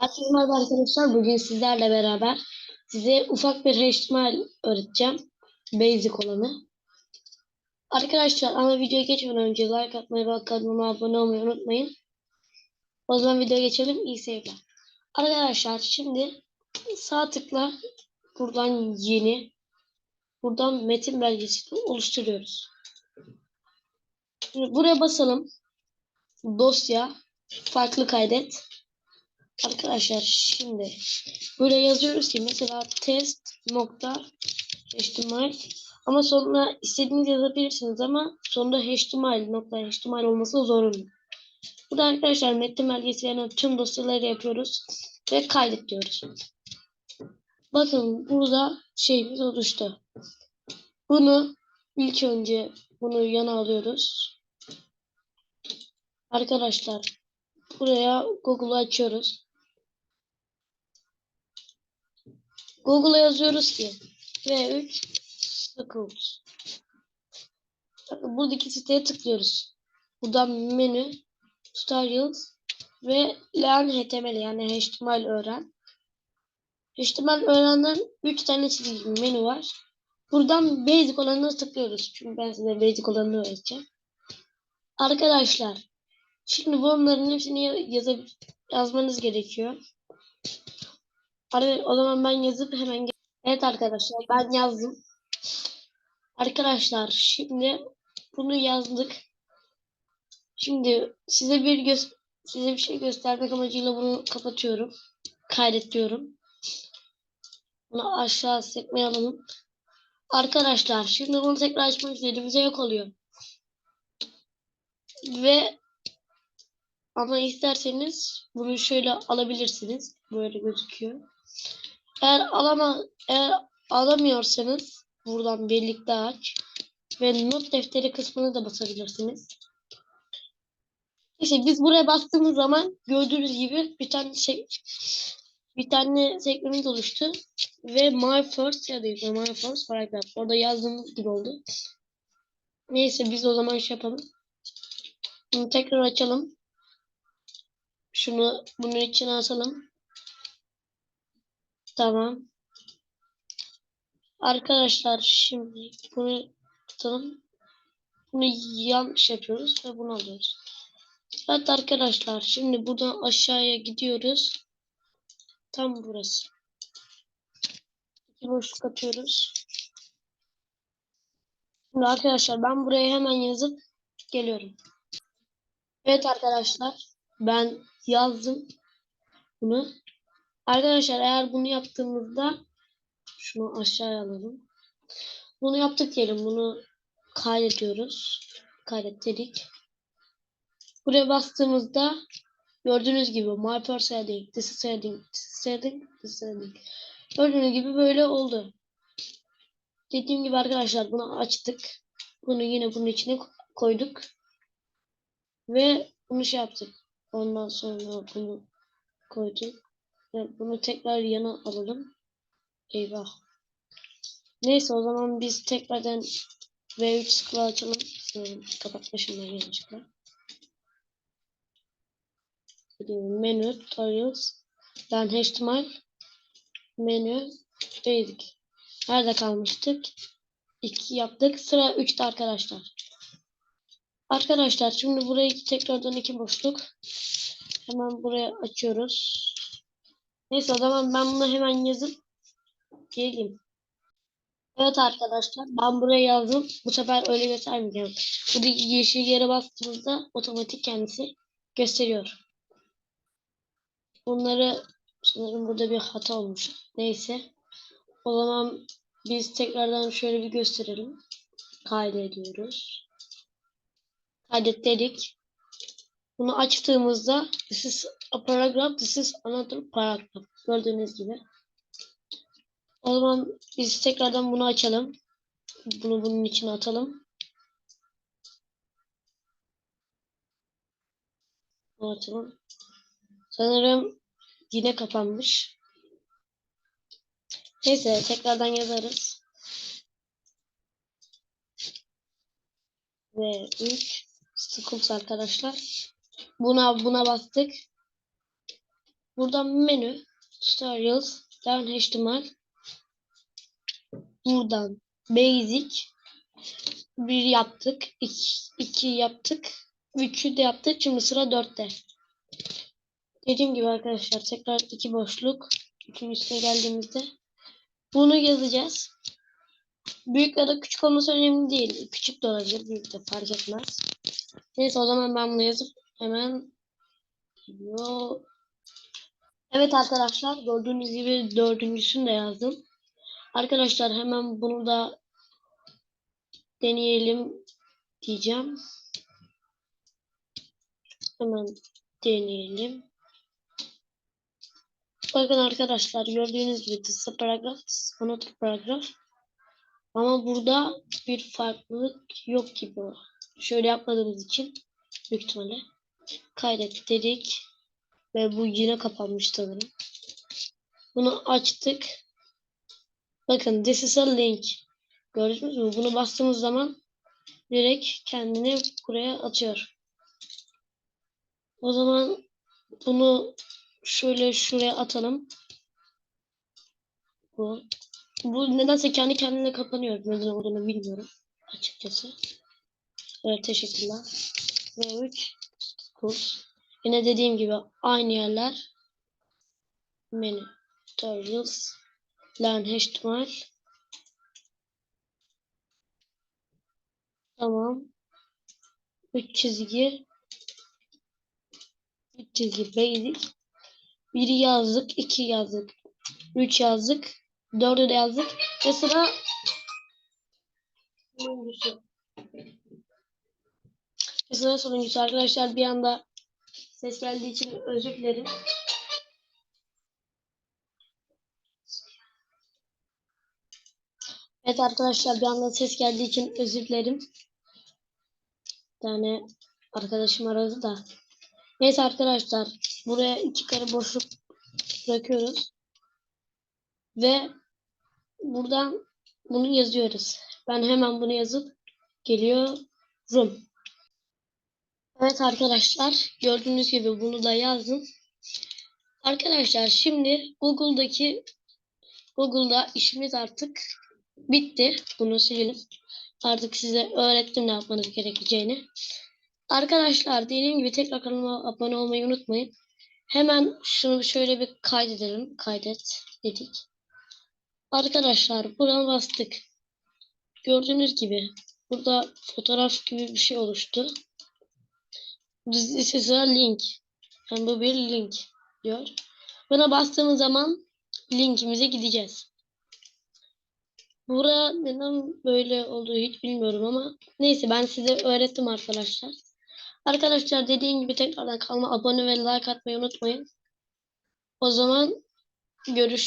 Merhaba arkadaşlar. Bugün sizlerle beraber size ufak bir HTML öğreteceğim. Basic olanı. Arkadaşlar ama videoya geçmeden önce like atmayı ve kanalıma abone olmayı unutmayın. O zaman videoya geçelim. İyi seyirler. Arkadaşlar şimdi sağ tıkla buradan yeni buradan metin belgesini oluşturuyoruz. Şimdi buraya basalım. Dosya farklı kaydet. Arkadaşlar şimdi böyle yazıyoruz ki mesela test nokta HTML ama sonuna istediğiniz yazabilirsiniz ama sonunda HTML nokta HTML olması zorunlu. Burada arkadaşlar metin belgesellerinin tüm dosyaları yapıyoruz ve kaydet diyoruz. Bakın burada şeyimiz oluştu. Bunu ilk önce bunu yana alıyoruz. Arkadaşlar buraya Google'u açıyoruz. Google'a yazıyoruz ki V3 Schools. Bakın buradaki siteye tıklıyoruz. Buradan menü, tutorials ve learn HTML yani HTML öğren. HTML öğrenden 3 tane çizgi menü var. Buradan basic olanına tıklıyoruz. Çünkü ben size basic olanını öğreteceğim. Arkadaşlar şimdi bunların hepsini yazab yazmanız gerekiyor. Hadi o zaman ben yazıp hemen Evet arkadaşlar ben yazdım. Arkadaşlar şimdi bunu yazdık. Şimdi size bir göz size bir şey göstermek amacıyla bunu kapatıyorum. Kaydet diyorum. Bunu aşağı sekmeye alalım. Arkadaşlar şimdi bunu tekrar açmak istediğimizde yok oluyor. Ve ama isterseniz bunu şöyle alabilirsiniz. Böyle gözüküyor. Eğer alama eğer alamıyorsanız buradan birlikte aç ve not defteri kısmını da basabilirsiniz. İşte biz buraya bastığımız zaman gördüğünüz gibi bir tane şey bir tane sekmemiz oluştu ve my first ya değil my first paragraph orada yazdığımız gibi oldu. Neyse biz o zaman şey yapalım. Bunu tekrar açalım. Şunu bunun içine atalım. Tamam. Arkadaşlar şimdi bunu tutalım. Bunu yanlış yapıyoruz ve bunu alıyoruz. Evet arkadaşlar şimdi buradan aşağıya gidiyoruz. Tam burası. Boşluk atıyoruz. Şimdi arkadaşlar ben buraya hemen yazıp geliyorum. Evet arkadaşlar ben yazdım bunu. Arkadaşlar eğer bunu yaptığımızda şunu aşağıya alalım. Bunu yaptık diyelim. Bunu kaydediyoruz. Kaydet dedik. Buraya bastığımızda gördüğünüz gibi my first heading, this is heading, this is heading, this is heading. Gördüğünüz gibi böyle oldu. Dediğim gibi arkadaşlar bunu açtık. Bunu yine bunun içine koyduk. Ve bunu şey yaptık. Ondan sonra bunu koyduk. Ve bunu tekrar yana alalım. Eyvah. Neyse o zaman biz tekrardan V3 scroll açalım. Kapatmışım ben yanlışlıkla. Menü, tutorials, then HTML, menü, basic. Nerede kalmıştık? 2 yaptık. Sıra 3'te arkadaşlar. Arkadaşlar şimdi burayı tekrardan iki boşluk. Hemen buraya açıyoruz. Neyse o zaman ben bunu hemen yazıp geleyim. Evet arkadaşlar ben buraya yazdım. Bu sefer öyle göstermeyeceğim. Buradaki yeşil yere bastığımızda otomatik kendisi gösteriyor. Bunları sanırım burada bir hata olmuş. Neyse. O zaman biz tekrardan şöyle bir gösterelim. Kaydediyoruz. Kaydet dedik. Bunu açtığımızda this is a paragraph, this is another paragraph. Gördüğünüz gibi. O zaman biz tekrardan bunu açalım. Bunu bunun içine atalım. Bunu açalım. Sanırım yine kapanmış. Neyse tekrardan yazarız. Ve 3 Schools arkadaşlar. Buna buna bastık. Buradan menü, tutorials, down HTML. Buradan basic. Bir yaptık. iki, yaptık. Üçü de yaptık. Şimdi sıra dörtte. Dediğim gibi arkadaşlar tekrar iki boşluk. Üçüncüsüne geldiğimizde bunu yazacağız. Büyük ya da küçük olması önemli değil. Küçük de olabilir. Büyük de fark etmez. Neyse o zaman ben bunu yazıp hemen Yo. Evet arkadaşlar gördüğünüz gibi dördüncüsünü de yazdım. Arkadaşlar hemen bunu da deneyelim diyeceğim. Hemen deneyelim. Bakın arkadaşlar gördüğünüz gibi this is a paragraph, this is another paragraph. Ama burada bir farklılık yok gibi. Şöyle yapmadığımız için büyük ihtimalle kaydet dedik ve bu yine kapanmış sanırım. Bunu açtık. Bakın this is a link. Gördünüz mü? Bunu bastığımız zaman direkt kendini buraya atıyor. O zaman bunu şöyle şuraya atalım. Bu. Bu nedense kendi kendine kapanıyor. Neden olduğunu bilmiyorum açıkçası. Evet teşekkürler. Ve 3 kurs. Yine dediğim gibi aynı yerler. Menü. Tutorials. Learn HTML. Tamam. 3 çizgi. 3 çizgi basic. Biri yazdık. 2 yazdık. 3 yazdık. 4'ü de yazdık. Ve sıra sonuncusu. Sıra sonuncusu arkadaşlar bir anda ses geldiği için özür dilerim. Evet arkadaşlar bir anda ses geldiği için özür dilerim. Bir tane arkadaşım aradı da. Neyse arkadaşlar buraya iki kare boşluk bırakıyoruz. Ve buradan bunu yazıyoruz. Ben hemen bunu yazıp geliyorum. Evet arkadaşlar gördüğünüz gibi bunu da yazdım. Arkadaşlar şimdi Google'daki Google'da işimiz artık bitti. Bunu silelim. Artık size öğrettim ne yapmanız gerekeceğini. Arkadaşlar dediğim gibi tekrar kanalıma abone olmayı unutmayın. Hemen şunu şöyle bir kaydedelim. Kaydet dedik. Arkadaşlar buradan bastık. Gördüğünüz gibi burada fotoğraf gibi bir şey oluştu. This is a link. Yani bu bir link diyor. Buna bastığımız zaman linkimize gideceğiz. Buraya neden böyle olduğu hiç bilmiyorum ama neyse ben size öğrettim arkadaşlar. Arkadaşlar dediğim gibi tekrardan kanalıma abone ve like atmayı unutmayın. O zaman görüş